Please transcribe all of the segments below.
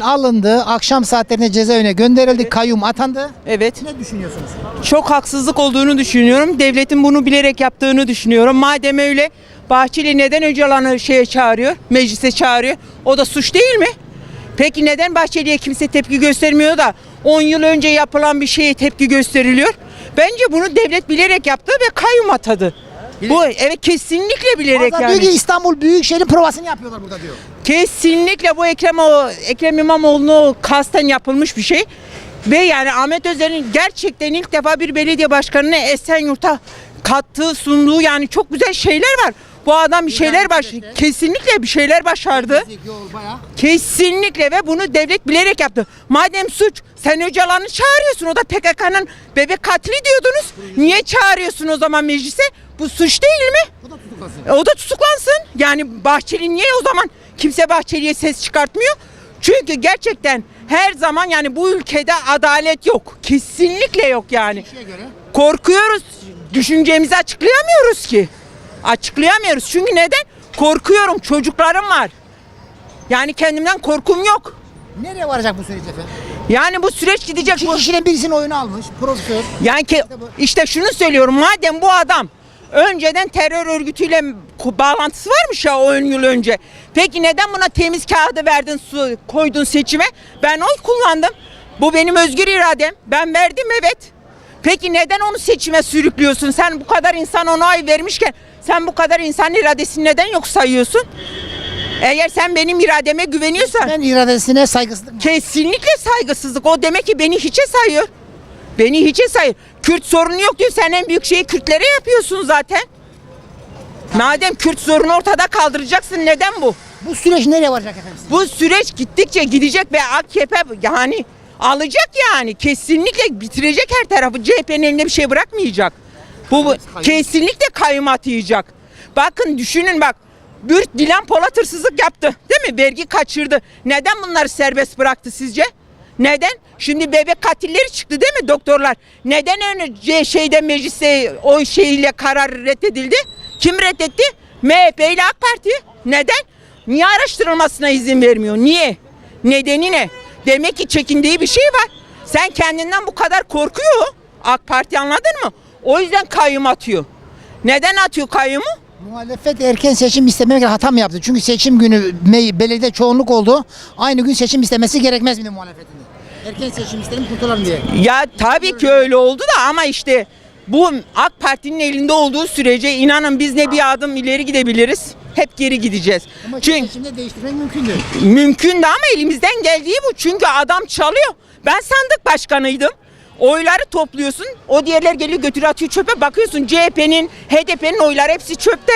alındı. Akşam saatlerinde cezaevine gönderildi. Kayyum atandı. Evet. Ne düşünüyorsunuz? Çok haksızlık olduğunu düşünüyorum. Devletin bunu bilerek yaptığını düşünüyorum. Madem öyle Bahçeli neden Öcalan'ı şeye çağırıyor? Meclise çağırıyor. O da suç değil mi? Peki neden Bahçeli'ye kimse tepki göstermiyor da 10 yıl önce yapılan bir şeye tepki gösteriliyor? Bence bunu devlet bilerek yaptı ve kayyum atadı. Bu evet kesinlikle bilerek Bazen yani. diyor ki İstanbul Büyükşehir'in provasını yapıyorlar burada diyor. Kesinlikle bu Ekrem, o, Ekrem İmamoğlu'nu kasten yapılmış bir şey. Ve yani Ahmet Özer'in gerçekten ilk defa bir belediye başkanını Esenyurt'a kattığı, sunduğu yani çok güzel şeyler var. Bu adam bir şeyler baş kesinlikle bir şeyler başardı. Kesinlikle ve bunu devlet bilerek yaptı. Madem suç sen Öcalan'ı çağırıyorsun o da PKK'nın bebek katili diyordunuz. Niye çağırıyorsun o zaman meclise? Bu suç değil mi? E, O da tutuklansın. Yani Bahçeli niye o zaman kimse Bahçeli'ye ses çıkartmıyor? Çünkü gerçekten her zaman yani bu ülkede adalet yok. Kesinlikle yok yani. Korkuyoruz. Düşüncemizi açıklayamıyoruz ki. Açıklayamıyoruz. Çünkü neden? Korkuyorum. Çocuklarım var. Yani kendimden korkum yok. Nereye varacak bu süreç efendim? Yani bu süreç gidecek. İki Bu, kişinin birisinin oyunu almış. Profesör. yani ki, işte şunu söylüyorum. Madem bu adam önceden terör örgütüyle bağlantısı varmış ya 10 yıl önce. Peki neden buna temiz kağıdı verdin, su koydun seçime? Ben oy kullandım. Bu benim özgür iradem. Ben verdim evet. Peki neden onu seçime sürüklüyorsun? Sen bu kadar insan ona oy vermişken sen bu kadar insan iradesini neden yok sayıyorsun? Eğer sen benim irademe güveniyorsan Ben iradesine saygısızlık? Kesinlikle saygısızlık. O demek ki beni hiçe sayıyor. Beni hiçe sayıyor. Kürt sorunu yok diyor. Sen en büyük şeyi Kürtlere yapıyorsun zaten. Madem Kürt sorunu ortada kaldıracaksın neden bu? Bu süreç nereye varacak efendim? Bu süreç gittikçe gidecek ve AKP yani alacak yani. Kesinlikle bitirecek her tarafı. CHP'nin eline bir şey bırakmayacak. Bu, bu kesinlikle kayyum atayacak. Bakın düşünün bak. Bürt Dilan Polat hırsızlık yaptı. Değil mi? Vergi kaçırdı. Neden bunları serbest bıraktı sizce? Neden? Şimdi bebek katilleri çıktı değil mi doktorlar? Neden önce şeyde mecliste o şeyle karar reddedildi? Kim reddetti? MHP ile AK Parti. Neden? Niye araştırılmasına izin vermiyor? Niye? Nedeni ne? Demek ki çekindiği bir şey var. Sen kendinden bu kadar korkuyor. AK Parti anladın mı? O yüzden kayyum atıyor. Neden atıyor kayyumu? Muhalefet erken seçim istememekle hata mı yaptı? Çünkü seçim günü belediye çoğunluk oldu. Aynı gün seçim istemesi gerekmez miydi muhalefetin? Erken seçim istedim kurtulalım diye. Ya tabii ki öyle oldu da ama işte bu AK Parti'nin elinde olduğu sürece inanın biz ne bir adım ileri gidebiliriz. Hep geri gideceğiz. Ama Çünkü seçimde değiştirmek mümkün değil. mümkün de ama elimizden geldiği bu. Çünkü adam çalıyor. Ben sandık başkanıydım. Oyları topluyorsun. O diğerler geliyor götürüyor atıyor çöpe. Bakıyorsun CHP'nin, HDP'nin oyları hepsi çöpte.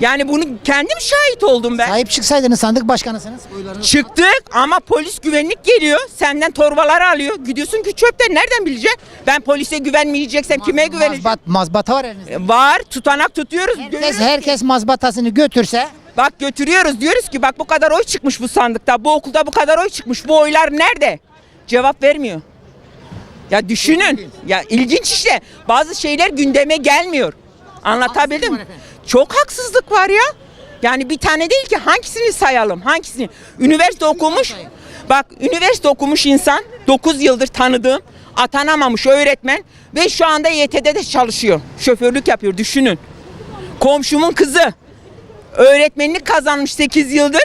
Yani bunu kendim şahit oldum ben. Sahip çıksaydınız sandık başkanısınız. Oylarınız Çıktık ama polis güvenlik geliyor. Senden torbaları alıyor. Gidiyorsun ki çöpte nereden bilecek? Ben polise güvenmeyeceksem kime güveneceğim? Mazbat, mazbata var elinizde. Var tutanak tutuyoruz. Herkes, herkes mazbatasını götürse Bak götürüyoruz diyoruz ki bak bu kadar oy çıkmış bu sandıkta. Bu okulda bu kadar oy çıkmış. Bu oylar nerede? Cevap vermiyor. Ya düşünün. Ya ilginç işte. Bazı şeyler gündeme gelmiyor. Anlatabildim mi? Çok haksızlık var ya. Yani bir tane değil ki hangisini sayalım? Hangisini? Üniversite okumuş. Bak üniversite okumuş insan 9 yıldır tanıdığım atanamamış öğretmen ve şu anda YT'de çalışıyor. Şoförlük yapıyor düşünün. Komşumun kızı öğretmenlik kazanmış 8 yıldır.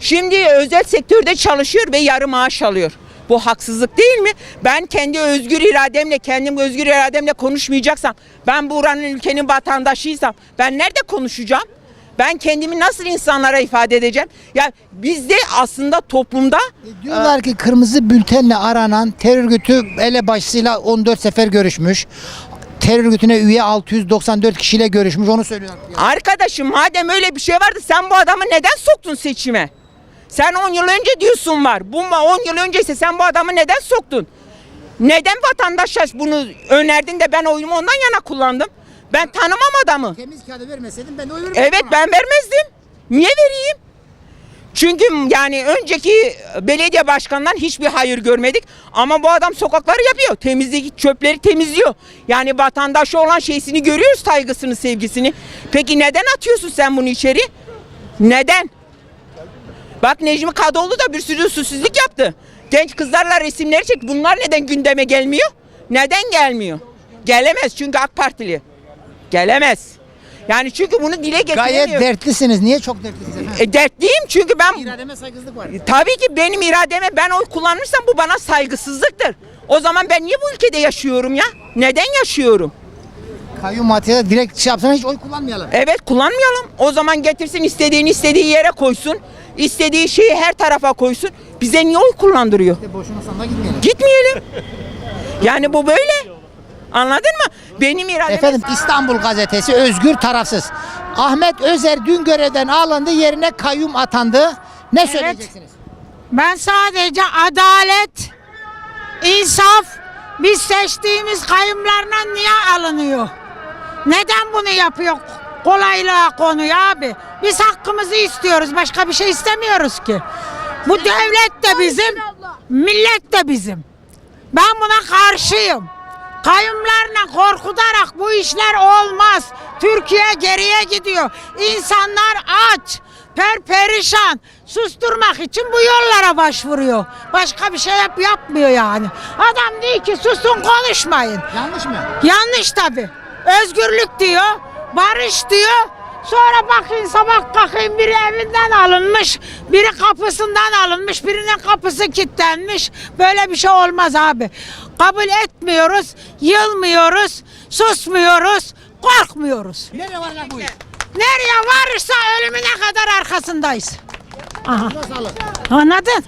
Şimdi özel sektörde çalışıyor ve yarı maaş alıyor. Bu haksızlık değil mi? Ben kendi özgür irademle, kendim özgür irademle konuşmayacaksam, ben buranın ülkenin vatandaşıysam ben nerede konuşacağım? Ben kendimi nasıl insanlara ifade edeceğim? Ya bizde aslında toplumda diyorlar ki kırmızı bültenle aranan terör örgütü elebaşısıyla 14 sefer görüşmüş. Terör örgütüne üye 694 kişiyle görüşmüş onu söylüyorlar. Arkadaşım madem öyle bir şey vardı sen bu adamı neden soktun seçime? Sen 10 yıl önce diyorsun var. Bu 10 yıl önceyse sen bu adamı neden soktun? Neden vatandaşa bunu önerdin de ben oyumu ondan yana kullandım? Ben tanımam adamı. Temiz kağıdı vermeseydim ben de oy Evet ben vermezdim. Niye vereyim? Çünkü yani önceki belediye başkanından hiçbir hayır görmedik. Ama bu adam sokakları yapıyor. Temizlik çöpleri temizliyor. Yani vatandaşa olan şeysini görüyoruz saygısını, sevgisini. Peki neden atıyorsun sen bunu içeri? Neden? Bak Necmi Kadıoğlu da bir sürü usulsüzlük yaptı. Genç kızlarla resimleri çek. Bunlar neden gündeme gelmiyor? Neden gelmiyor? Gelemez çünkü AK Partili. Gelemez. Yani çünkü bunu dile getiremiyor. Gayet dertlisiniz. Niye çok dertlisiniz efendim? E, dertliyim çünkü ben İrademe saygısızlık var. tabii ki benim irademe ben oy kullanmışsam bu bana saygısızlıktır. O zaman ben niye bu ülkede yaşıyorum ya? Neden yaşıyorum? Kayyum Matı'ya direkt şey yapsana hiç oy kullanmayalım. Evet kullanmayalım. O zaman getirsin istediğini istediği yere koysun. İstediği şeyi her tarafa koysun. Bize niye oy kullandırıyor? E, boşuna sandığa gitmeyelim. Gitmeyelim. Yani bu böyle. Anladın mı? Benim irademe Efendim İstanbul gazetesi özgür tarafsız. Ahmet Özer dün görevden alındı yerine kayyum atandı. Ne söyleyeceksiniz? Ben sadece adalet, insaf, biz seçtiğimiz kayımlarla niye alınıyor? Neden bunu yapıyor? Kolaylığa konuyor abi. Biz hakkımızı istiyoruz. Başka bir şey istemiyoruz ki. Bu devlet de bizim, millet de bizim. Ben buna karşıyım. Kayımlarla korkutarak bu işler olmaz. Türkiye geriye gidiyor. İnsanlar aç, perperişan. Susturmak için bu yollara başvuruyor. Başka bir şey yap yapmıyor yani. Adam diyor ki susun konuşmayın. Yanlış mı? Yanlış tabi. Özgürlük diyor, barış diyor. Sonra bakın sabah kalkayım biri evinden alınmış, biri kapısından alınmış, birinin kapısı kilitlenmiş. Böyle bir şey olmaz abi. Kabul etmiyoruz, yılmıyoruz, susmuyoruz, korkmuyoruz. Nereye var lan bu iş? Nereye varırsa ölümüne kadar arkasındayız. Aha. Anladın?